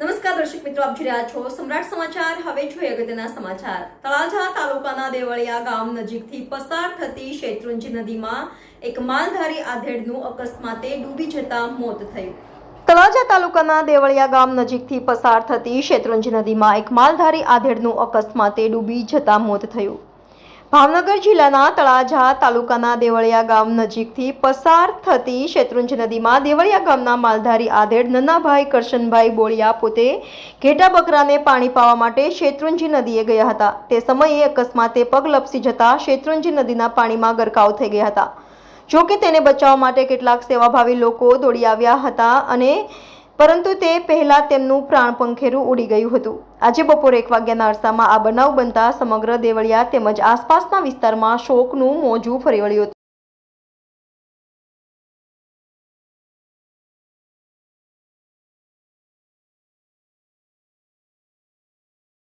નમસ્કાર દર્શક મિત્રો, આપ જોઈ રહ્યા છો સમ્રાટ સમાચાર. હવે જોઈએ અગત્યના સમાચાર. તળાજા તાલુકાના દેવળિયા ગામ નજીકથી પસાર થતી શેત્રુંજી નદીમાં એક માલધારી આધેડનું અકસ્માતે ડૂબી જતા મોત થયું. તળાજા તાલુકાના દેવળિયા ગામ નજીકથી પસાર થતી શેત્રુંજી નદીમાં એક માલધારી આધેડનું અકસ્માતે ડૂબી જતા મોત થયું. ભાવનગર જિલ્લાના તળાજા તાલુકાના દેવળિયા ગામ નજીકથી પસાર થતી શેત્રુંજ નદીમાં દેવળિયા ગામના માલધારી આધેડ નન્નાભાઈ કરશનભાઈ બોળિયા પોતે ઘેટા બકરાને પાણી પાવા માટે શેત્રુંજી નદીએ ગયા હતા. તે સમયે અકસ્માતે પગ લપસી જતા શેત્રુંજી નદીના પાણીમાં ગરકાવ થઈ ગયા હતા. જો કે તેને બચાવવા માટે કેટલાક સેવાભાવી લોકો દોડી આવ્યા હતા અને પરંતુ તે પહેલા તેમનું પ્રાણ પંખેરું ઉડી ગયું હતું. આજે બપોરે એક વાગ્યાના અરસામાં આ બનાવ બનતા સમગ્ર દેવળિયા તેમજ આસપાસના વિસ્તારમાં શોકનું મોજું ફરી વળ્યું હતું.